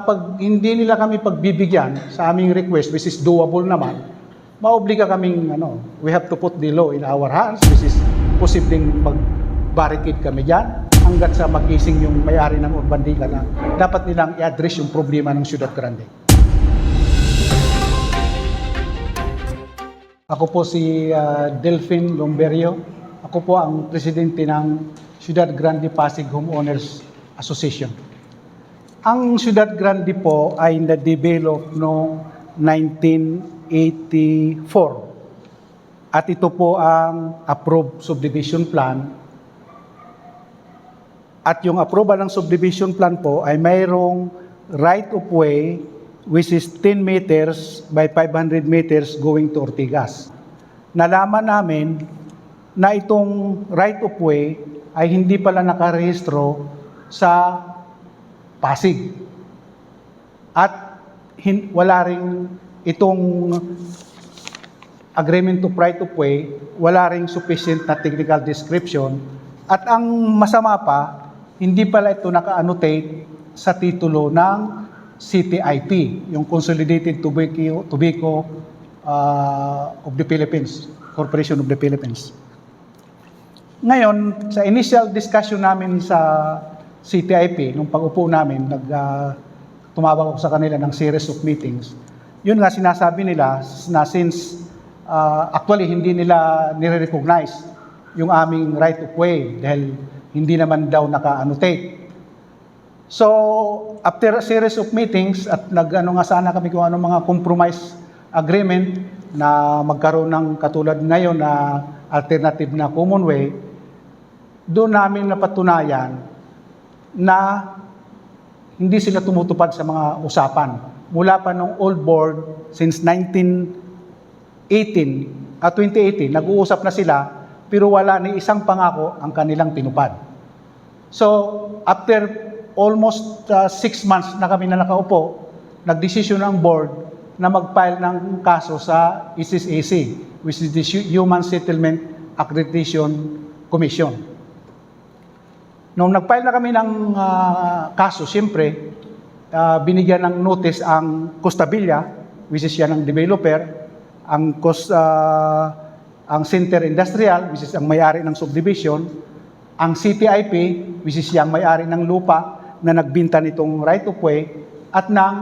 Pag hindi nila kami pagbibigyan sa aming request, which is doable naman, maobliga kaming, ano, we have to put the law in our hands, which is posibleng mag-barricade kami dyan hanggat sa magising yung may-ari ng urban Diga na dapat nilang i-address yung problema ng Ciudad Grande. Ako po si ah, Delphin Lomberio. Ako po ang presidente ng Ciudad Grande Pasig Homeowners Association. Ang Ciudad Grande po ay na-develop noong 1984. At ito po ang approved subdivision plan. At yung approval ng subdivision plan po ay mayroong right of way which is 10 meters by 500 meters going to Ortigas. Nalaman namin na itong right of way ay hindi pala nakarehistro sa Pasig. At hin- wala ring itong agreement to right of way, wala ring sufficient na technical description. At ang masama pa, hindi pala ito naka-annotate sa titulo ng CTIP, yung Consolidated Tobacco, Tobacco uh, of the Philippines, Corporation of the Philippines. Ngayon, sa initial discussion namin sa CTIP, nung pag-upo namin, nag, ah, tumawag ako sa kanila ng series of meetings. Yun nga sinasabi nila na since ah, actually hindi nila nire-recognize yung aming right of way dahil hindi naman daw naka-annotate. So, after a series of meetings at nag-ano nga sana kami kung ano mga compromise agreement na magkaroon ng katulad ngayon na alternative na common way, doon namin napatunayan na hindi sila tumutupad sa mga usapan. Mula pa nung old board, since 1918, at 2018, nag-uusap na sila, pero wala ni isang pangako ang kanilang tinupad. So, after almost uh, six months na kami na nakaupo, nagdesisyon ang board na mag-file ng kaso sa SSAC, which is the Human Settlement Accreditation Commission. Nung nag-file na kami ng ah, kaso, siyempre, ah, binigyan ng notice ang Costabilla, which is yan ang developer, ang Cos, ah, ang Center Industrial, which is ang may-ari ng subdivision, ang CTIP, which is yung may-ari ng lupa na nagbinta nitong right of way, at ng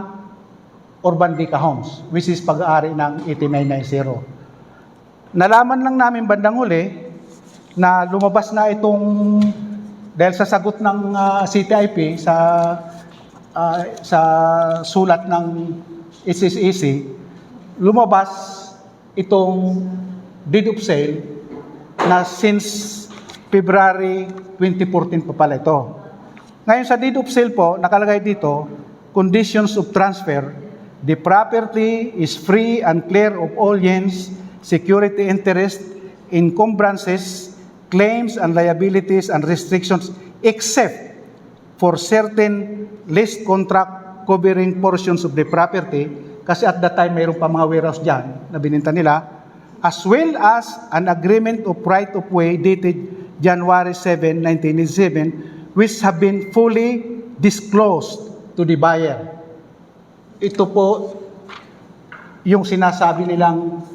Urban Dica Homes, which is pag-aari ng 8990. Nalaman lang namin bandang huli na lumabas na itong dahil sa sagot ng ah, CTIP sa ah, sa sulat ng SSEC, lumabas itong deed of sale na since February 2014 pa pala ito. Ngayon sa deed of sale po, nakalagay dito, conditions of transfer, the property is free and clear of all liens, security interest, encumbrances, claims and liabilities and restrictions except for certain lease contract covering portions of the property kasi at that time mayroon pa mga warehouse dyan na bininta nila as well as an agreement of right of way dated January 7, 1987 which have been fully disclosed to the buyer. Ito po yung sinasabi nilang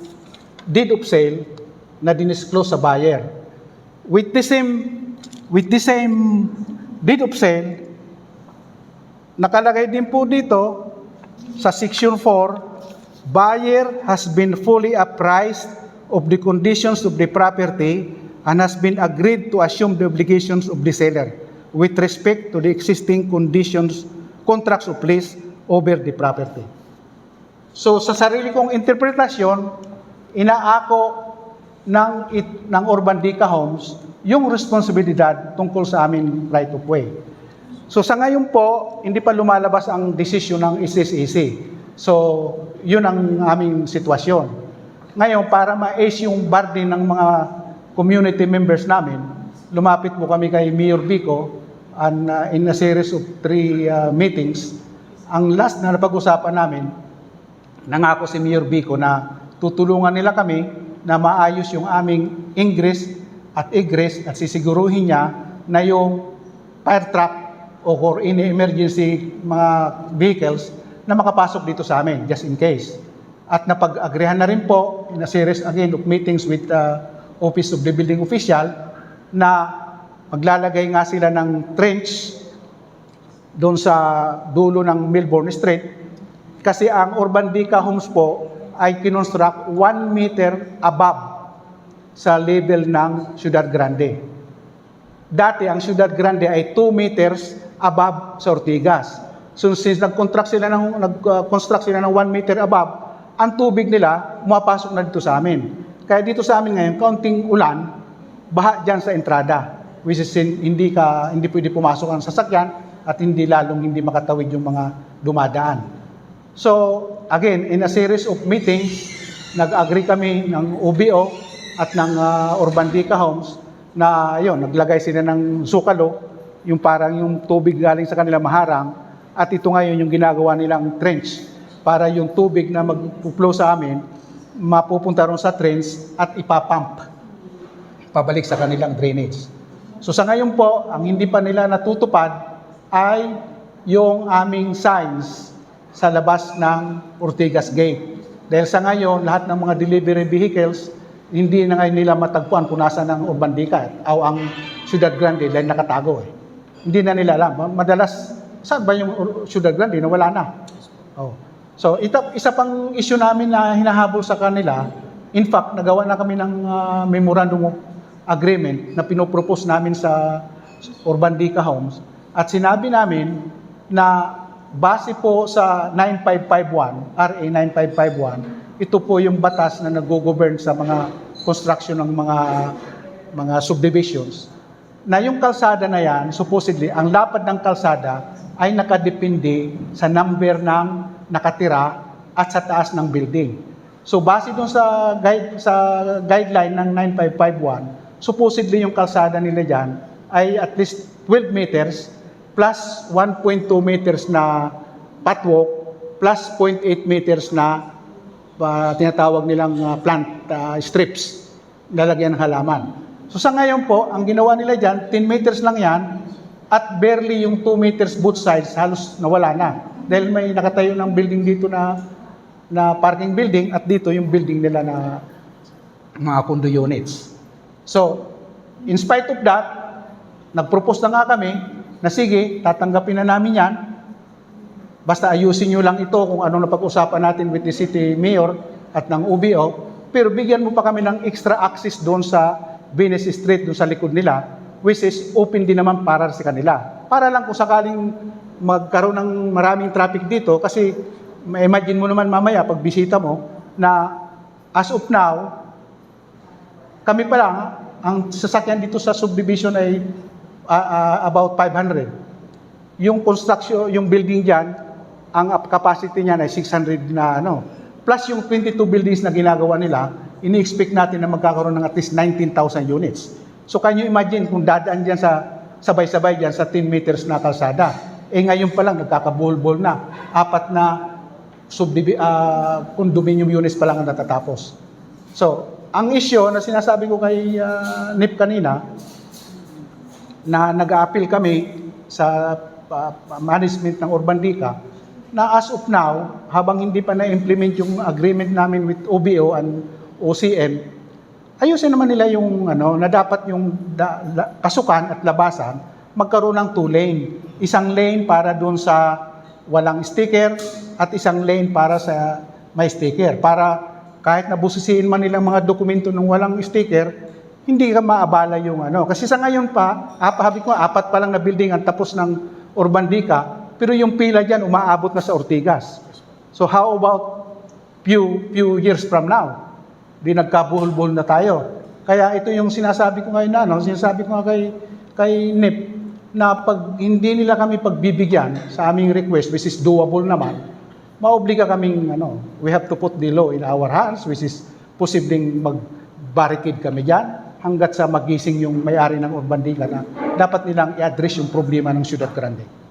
deed of sale na dinisclose sa buyer. With the same with the same deed of sale, nakalagay din po dito sa section 4, buyer has been fully apprised of the conditions of the property and has been agreed to assume the obligations of the seller with respect to the existing conditions, contracts of lease over the property. So sa sarili kong interpretasyon, inaako ng, it, ng Urban Dica Homes yung responsibilidad tungkol sa aming right of way. So sa ngayon po, hindi pa lumalabas ang desisyon ng SSEC. So yun ang aming sitwasyon. Ngayon, para ma-ace yung burden ng mga community members namin, lumapit po kami kay Mayor Vico and uh, in a series of three uh, meetings. Ang last na napag-usapan namin, nangako si Mayor Vico na tutulungan nila kami na maayos yung aming ingress at egress at sisiguruhin niya na yung fire truck o for emergency mga vehicles na makapasok dito sa amin, just in case. At napag-agreehan na rin po in a series again of meetings with uh, Office of the Building Official na maglalagay nga sila ng trench doon sa dulo ng Melbourne Street kasi ang Urban Dica Homes po ay kinonstruct 1 meter above sa level ng Ciudad Grande. Dati ang Ciudad Grande ay 2 meters above sa Ortigas. So since nag-construct sila ng nag-construct sila ng 1 meter above, ang tubig nila pumapasok na dito sa amin. Kaya dito sa amin ngayon, kaunting ulan, baha diyan sa entrada, which is in- hindi ka hindi pwede pumasok ang sasakyan at hindi lalong hindi makatawid yung mga dumadaan. So, again, in a series of meetings, nag-agree kami ng UBO at ng uh, Urban Dica Homes na yon naglagay sila ng sukalo, yung parang yung tubig galing sa kanila maharang, at ito ngayon yung ginagawa nilang trench para yung tubig na mag-flow sa amin, mapupunta ron sa trench at ipapump pabalik sa kanilang drainage. So sa ngayon po, ang hindi pa nila natutupad ay yung aming signs sa labas ng Ortigas Gate. Dahil sa ngayon, lahat ng mga delivery vehicles, hindi na ngayon nila matagpuan kung nasa ng Urban Dica o ang Ciudad Grande dahil nakatago eh. Hindi na nila alam. Madalas, saan ba yung Ciudad Grande? Nawala na. Oh. So, ita, isa pang issue namin na hinahabol sa kanila, in fact, nagawa na kami ng ah, memorandum agreement na pinopropose namin sa Urban Dica Homes at sinabi namin na base po sa 9551, RA 9551, ito po yung batas na nag-govern sa mga construction ng mga mga subdivisions na yung kalsada na yan, supposedly, ang lapad ng kalsada ay nakadepende sa number ng nakatira at sa taas ng building. So base dun sa guide sa guideline ng 9551, supposedly yung kalsada nila diyan ay at least 12 meters plus 1.2 meters na patwalk plus 0.8 meters na uh, tinatawag nilang uh, plant uh, strips lalagyan ng halaman. So sa ngayon po, ang ginawa nila dyan, 10 meters lang yan at barely yung 2 meters both sides halos nawala na. Dahil may nakatayo ng building dito na na parking building at dito yung building nila na mga condo units. So, in spite of that, nag-propose na nga kami na sige, tatanggapin na namin yan. Basta ayusin nyo lang ito kung anong napag-usapan natin with the city mayor at ng UBO. Pero bigyan mo pa kami ng extra access doon sa Venice Street, doon sa likod nila, which is open din naman para sa kanila. Para lang kung sakaling magkaroon ng maraming traffic dito, kasi imagine mo naman mamaya pag bisita mo na as of now, kami pa lang, ang sasakyan dito sa subdivision ay ah, about 500. Yung construction, yung building diyan, ang capacity niya ay 600 na ano. Plus yung 22 buildings na ginagawa nila, ini-expect natin na magkakaroon ng at least 19,000 units. So can you imagine kung dadaan diyan sa sabay-sabay diyan sa 10 meters na kalsada. Eh ngayon pa lang nagkakabuhol-buhol na. Apat na subdivi- ah, condominium units pa lang ang natatapos. So, ang issue na sinasabi ko kay ah, Nip kanina, na nag-a-appeal kami sa ah, management ng Urban Dica, na as of now, habang hindi pa na-implement yung agreement namin with OBO and OCN, ayusin naman nila yung ano, na dapat yung da- la- kasukan at labasan magkaroon ng two lane. Isang lane para doon sa walang sticker at isang lane para sa may sticker. Para kahit nabusisiin man nilang mga dokumento ng walang sticker, hindi ka maabala yung ano. Kasi sa ngayon pa, apahabi ko, apat pa lang na building ang tapos ng Urban Dica, pero yung pila dyan umaabot na sa Ortigas. So how about few few years from now? Di nagkabuhol-buhol na tayo. Kaya ito yung sinasabi ko ngayon na, no? sinasabi ko nga kay, kay Nip, na pag hindi nila kami pagbibigyan sa aming request, which is doable naman, maobliga kaming, ano, we have to put the law in our hands, which is posibleng mag-barricade kami dyan, hanggat sa magising yung may-ari ng Urban Dica na dapat nilang i-address yung problema ng Ciudad Grande.